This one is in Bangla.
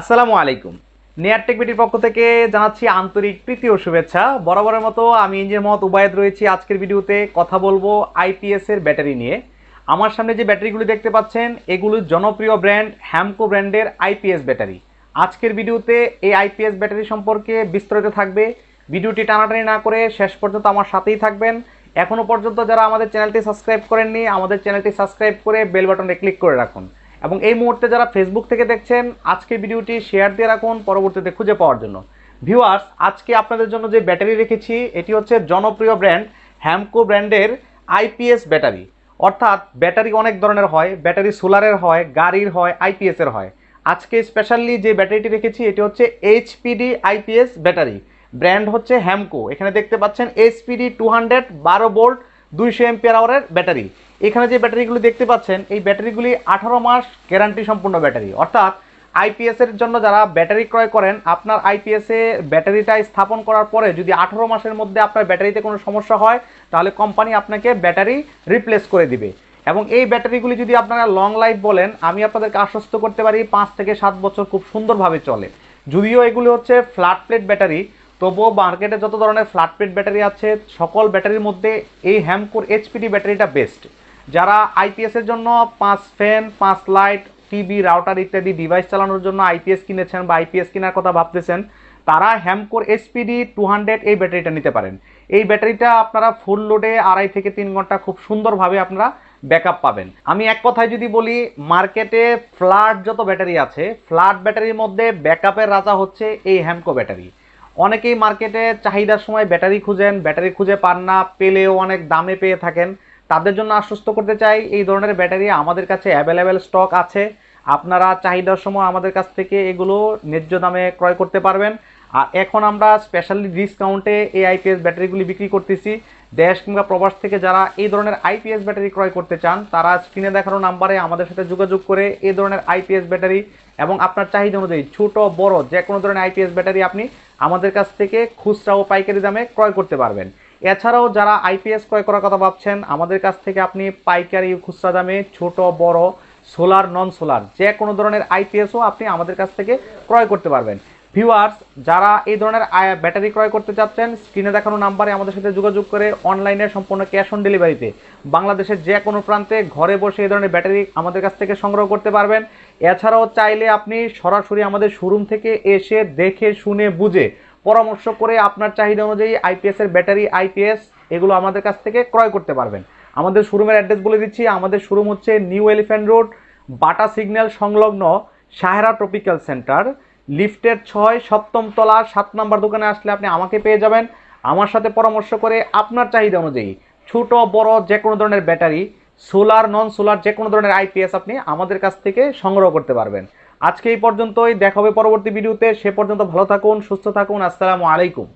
আসসালামু আলাইকুম। নেয়ার টেকবিটির পক্ষ থেকে জানাচ্ছি আন্তরিক প্রীতি ও শুভেচ্ছা। বরাবরের মতো আমি ইঞ্জিনিয়ার মোহাম্মদ উবায়দ রয়েছি আজকের ভিডিওতে। কথা বলব আইপিএস এর ব্যাটারি নিয়ে। আমার সামনে যে ব্যাটারিগুলি দেখতে পাচ্ছেন, এগুলো জনপ্রিয় ব্র্যান্ড হ্যামকো ব্র্যান্ডের আইপিএস ব্যাটারি। আজকের ভিডিওতে এই আইপিএস ব্যাটারি সম্পর্কে বিস্তারিত থাকবে। ভিডিওটি টানাটানি না করে শেষ পর্যন্ত আমার সাথেই থাকবেন। এখনও পর্যন্ত যারা আমাদের চ্যানেলটি সাবস্ক্রাইব করেননি, আমাদের চ্যানেলটি সাবস্ক্রাইব করে বেল বাটনে ক্লিক করে রাখুন। এবং এই মুহূর্তে যারা ফেসবুক থেকে দেখছেন আজকে ভিডিওটি শেয়ার দিয়ে রাখুন, পরবর্তীতে খুঁজে পাওয়ার জন্য। ভিউয়ার্স আজকে আপনাদের জন্য যে ব্যাটারি রেখেছি, এটি হচ্ছে জনপ্রিয় ব্র্যান্ড হ্যামকো ব্র্যান্ডের আইপিএস ব্যাটারি অর্থাৎ ব্যাটারি অনেক ধরনের হয় ব্যাটারি সোলারের হয়, গাড়ির হয় আইপিএস এর হয়। আজকে স্পেশালি যে ব্যাটারিটি রেখেছি, এটি হচ্ছে এইচপিডি আইপিএস ব্যাটারি ব্র্যান্ড হচ্ছে হ্যামকো এখানে দেখতে পাচ্ছেন এইচপিডি টু হান্ড্রেড বারো বোল্ট দুইশো এমপিয়ার আওয়ারের ব্যাটারি এখানে যে ব্যাটারিগুলি দেখতে পাচ্ছেন, এই ব্যাটারিগুলি আঠারো মাস গ্যারান্টি সম্পূর্ণ ব্যাটারি। অর্থাৎ আইপিএস এর জন্য যারা ব্যাটারি ক্রয় করেন, আপনার আইপিএস ব্যাটারিটা স্থাপন করার পরে যদি আঠারো মাসের মধ্যে আপনার ব্যাটারিতে কোনো সমস্যা হয়, তাহলে কোম্পানি আপনাকে ব্যাটারি রিপ্লেস করে দিবে। এবং এই ব্যাটারিগুলি যদি আপনারা লং লাইফ বলেন, আমি আপনাদেরকে আশ্বস্ত করতে পারি, পাঁচ থেকে সাত বছর খুব সুন্দরভাবে চলে। যদিও এগুলি হচ্ছে ফ্ল্যাট প্লেট ব্যাটারি, তবুও মার্কেটে যত ধরনের ফ্ল্যাট প্লেট ব্যাটারি আছে, সকল ব্যাটারির মধ্যে এই হ্যামকোর এইচপিডি ব্যাটারিটা বেস্ট যারা আইপিএস এর জন্য পাঁচ ফ্যান পাঁচ লাইট টিভি রাউটার ইত্যাদি ডিভাইস চালানোর জন্য আইপিএস কিনেছেন বা আইপিএস কেনার কথা ভাবতেছেন, তারা হ্যামকোর এসপিডি টু হান্ড্রেড এই ব্যাটারিটা নিতে পারেন। এই ব্যাটারিটা আপনারা ফুল লোডে আড়াই থেকে তিন ঘণ্টা খুব সুন্দরভাবে আপনারা ব্যাকআপ পাবেন। আমি এক কথায় যদি বলি মার্কেটে ফ্ল্যাট যত ব্যাটারি আছে ফ্ল্যাট ব্যাটারির মধ্যে ব্যাকআপের রাজা হচ্ছে এই হ্যামকো ব্যাটারি অনেকেই মার্কেটে চাহিদার সময় ব্যাটারি খুঁজেন ব্যাটারি খুঁজে পান না, পেলেও অনেক দামে পেয়ে থাকেন। তাদের জন্য আশ্বস্ত করতে চাই, এই ধরনের ব্যাটারি আমাদের কাছে অ্যাভেলেবেল স্টক আছে। আপনারা চাহিদার সময় আমাদের কাছ থেকে এগুলো ন্যায্য দামে ক্রয় করতে পারবেন। আর এখন আমরা স্পেশালি ডিসকাউন্টে এই আইপিএস ব্যাটারিগুলি বিক্রি করতেছি। দেশ কিংবা প্রবাস থেকে যারা এই ধরনের আইপিএস ব্যাটারি ক্রয় করতে চান, তারা স্ক্রিনে দেখানো নাম্বারে আমাদের সাথে যোগাযোগ করে এই ধরনের আইপিএস ব্যাটারি এবং আপনার চাহিদা অনুযায়ী ছোট, বড় যে কোনো ধরনের আইপিএস ব্যাটারি আপনি আমাদের কাছ থেকে খুচরা ও পাইকারি দামে ক্রয় করতে পারবেন। এছাড়াও যারা আইপিএস ক্রয় করার কথা ভাবছেন, আমাদের কাছ থেকে আপনি পাইকারি খুচরা দামে ছোট, বড়, সোলার নন সোলার যে কোনো ধরনের আইপিএসও আপনি আমাদের কাছ থেকে ক্রয় করতে পারবেন। ভিউয়ার্স যারা এই ধরনের ব্যাটারি ক্রয় করতে চাচ্ছেন স্ক্রিনে দেখানো নাম্বারে আমাদের সাথে যোগাযোগ করে অনলাইনে সম্পূর্ণ ক্যাশ অন ডেলিভারিতে বাংলাদেশের যে কোনো প্রান্তে ঘরে বসে এই ধরনের ব্যাটারি আমাদের কাছ থেকে সংগ্রহ করতে পারবেন। এছাড়াও চাইলে আপনি সরাসরি আমাদের শোরুম থেকে এসে দেখে, শুনে, বুঝে পরামর্শ করে আপনার চাহিদা অনুযায়ী আইপিএস এর ব্যাটারি আইপিএস এগুলো আমাদের কাছ থেকে ক্রয় করতে পারবেন। আমাদের শোরুমের অ্যাড্রেস বলে দিচ্ছি। আমাদের শোরুম হচ্ছে new elephant road Bata signal সংলগ্ন সাহেরা ট্রপিক্যাল সেন্টার। লিফটের ছয়, সপ্তম তলা, সাত নম্বর দোকানে আসলে আপনি আমাকে পেয়ে যাবেন। আমার সাথে পরামর্শ করে আপনার চাহিদা অনুযায়ী ছোট, বড় যে কোনো ধরনের ব্যাটারি, সোলার নন সোলার যে কোনো ধরনের আইপিএস আপনি আমাদের কাছ থেকে সংগ্রহ করতে পারবেন। আজকে এই পর্যন্তই, দেখা হবে পরবর্তী ভিডিওতে। সে পর্যন্ত ভালো থাকুন, সুস্থ থাকুন, আসসালামু আলাইকুম।